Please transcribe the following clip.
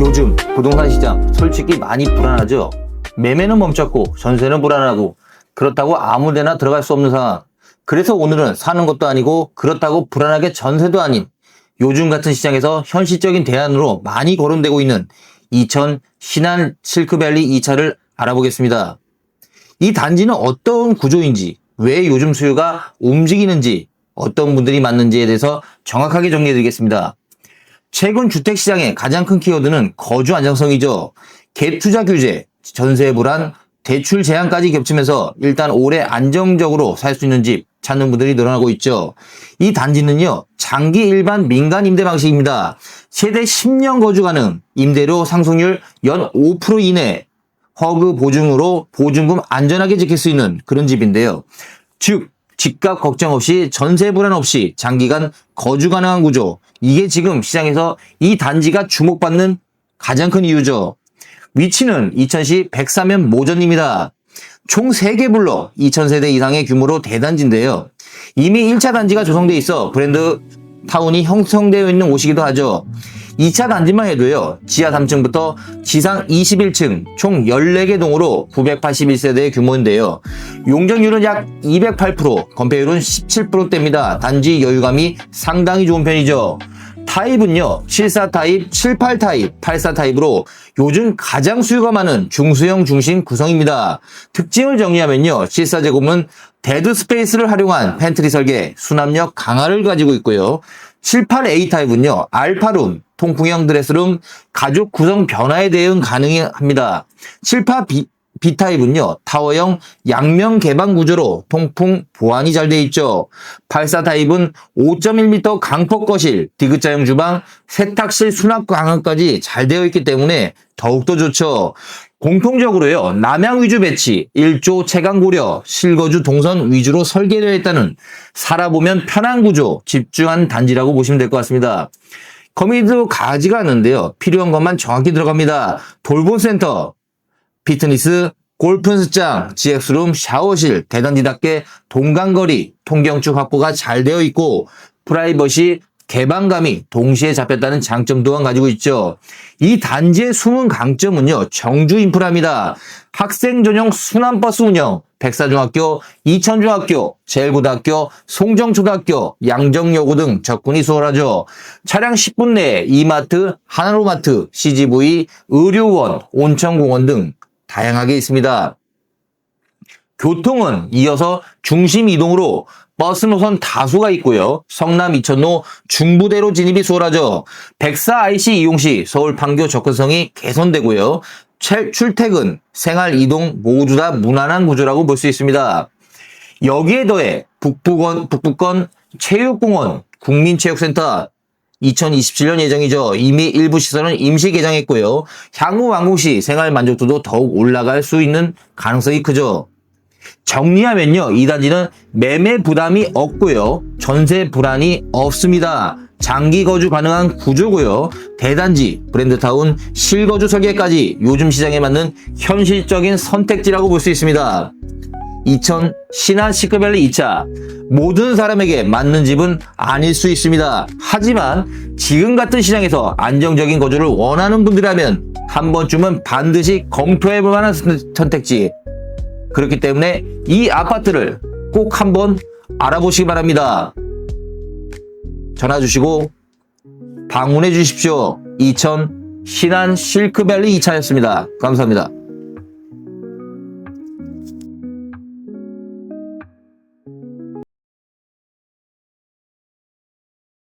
요즘 부동산 시장 솔직히 많이 불안하죠. 매매는 멈췄고 전세는 불안하고 그렇다고 아무 데나 들어갈 수 없는 상황. 그래서 오늘은 사는 것도 아니고 그렇다고 불안하게 전세도 아닌 요즘 같은 시장에서 현실적인 대안으로 많이 거론되고 있는 이천 신안 실크밸리 2차를 알아보겠습니다. 이 단지는 어떤 구조인지, 왜 요즘 수요가 움직이는지, 어떤 분들이 맞는지에 대해서 정확하게 정리해 드리겠습니다. 최근 주택 시장의 가장 큰 키워드는 거주 안정성이죠. 갭 투자 규제, 전세 불안, 대출 제한까지 겹치면서 일단 올해 안정적으로 살 수 있는 집 찾는 분들이 늘어나고 있죠. 이 단지는요, 장기 일반 민간 임대 방식입니다. 최대 10년 거주 가능, 임대료 상승률 연 5% 이내, 허그 보증으로 보증금 안전하게 지킬 수 있는 그런 집인데요. 즉, 집값 걱정 없이 전세 불안 없이 장기간 거주 가능한 구조. 이게 지금 시장에서 이 단지가 주목받는 가장 큰 이유죠. 위치는 이천시 백사면 모전입니다. 총 3개 블록 2,000세대 이상의 규모로 대단지인데요. 이미 1차 단지가 조성돼 있어 브랜드 타운이 형성되어 있는 곳이기도 하죠. 2차 단지만 해도요, 지하 3층부터 지상 21층, 총 14개 동으로 981세대의 규모인데요. 용적률은 약 208%, 건폐율은 17%대입니다. 단지 여유감이 상당히 좋은 편이죠. 타입은요, 74 타입, 78 타입, 84 타입으로 요즘 가장 수요가 많은 중수형 중심 구성입니다. 특징을 정리하면요, 74제곱은 데드 스페이스를 활용한 팬트리 설계, 수납력 강화를 가지고 있고요. 78A 타입은요, 알파룸, 통풍형 드레스룸, 가죽 구성 변화에 대응 가능합니다. 78B B타입은요, 타워형 양면 개방 구조로 통풍 보완이 잘 돼 있죠. 84 타입은 5.1m 강폭 거실, 디귿자형 주방, 세탁실 수납 강화까지 잘 되어 있기 때문에 더욱더 좋죠. 공통적으로요, 남양 위주 배치, 1조 채광 고려, 실거주 동선 위주로 설계되어 있다는 살아보면 편한 구조, 집중한 단지라고 보시면 될 것 같습니다. 거미도 가지가 않는데요. 필요한 것만 정확히 들어갑니다. 돌봄 센터, 피트니스, 골프장, GX룸, 샤워실, 대단지답게 동간거리, 통경축 확보가 잘 되어 있고 프라이버시, 개방감이 동시에 잡혔다는 장점 또한 가지고 있죠. 이 단지의 숨은 강점은요, 정주 인프라입니다. 학생 전용 순환버스 운영, 백사중학교, 이천중학교, 제일고등학교, 송정초등학교, 양정여고 등 접근이 수월하죠. 차량 10분 내에 이마트, 하나로마트, CGV, 의료원, 온천공원 등 다양하게 있습니다. 교통은 이어서 중심 이동으로 버스 노선 다수가 있고요. 성남 이천로 중부대로 진입이 수월하죠. 백사 IC 이용 시 서울 판교 접근성이 개선되고요. 출- 출퇴근, 생활 이동 모두 다 무난한 구조라고 볼 수 있습니다. 여기에 더해 북부권, 북부권 체육공원, 국민체육센터 2027년 예정이죠. 이미 일부 시설은 임시 개장했고요. 향후 완공 시 생활 만족도도 더욱 올라갈 수 있는 가능성이 크죠. 정리하면요. 이 단지는 매매 부담이 없고요. 전세 불안이 없습니다. 장기 거주 가능한 구조고요. 대단지, 브랜드타운, 실거주 설계까지 요즘 시장에 맞는 현실적인 선택지라고 볼 수 있습니다. 2000 신한 시크밸리 2차 모든 사람에게 맞는 집은 아닐 수 있습니다. 하지만 지금 같은 시장에서 안정적인 거주를 원하는 분들이라면 한 번쯤은 반드시 검토해 볼 만한 선- 선택지. 그렇기 때문에 이 아파트를 꼭 한번 알아보시기 바랍니다. 전화 주시고 방문해 주십시오. 2000 신한 실크밸리 2차였습니다. 감사합니다.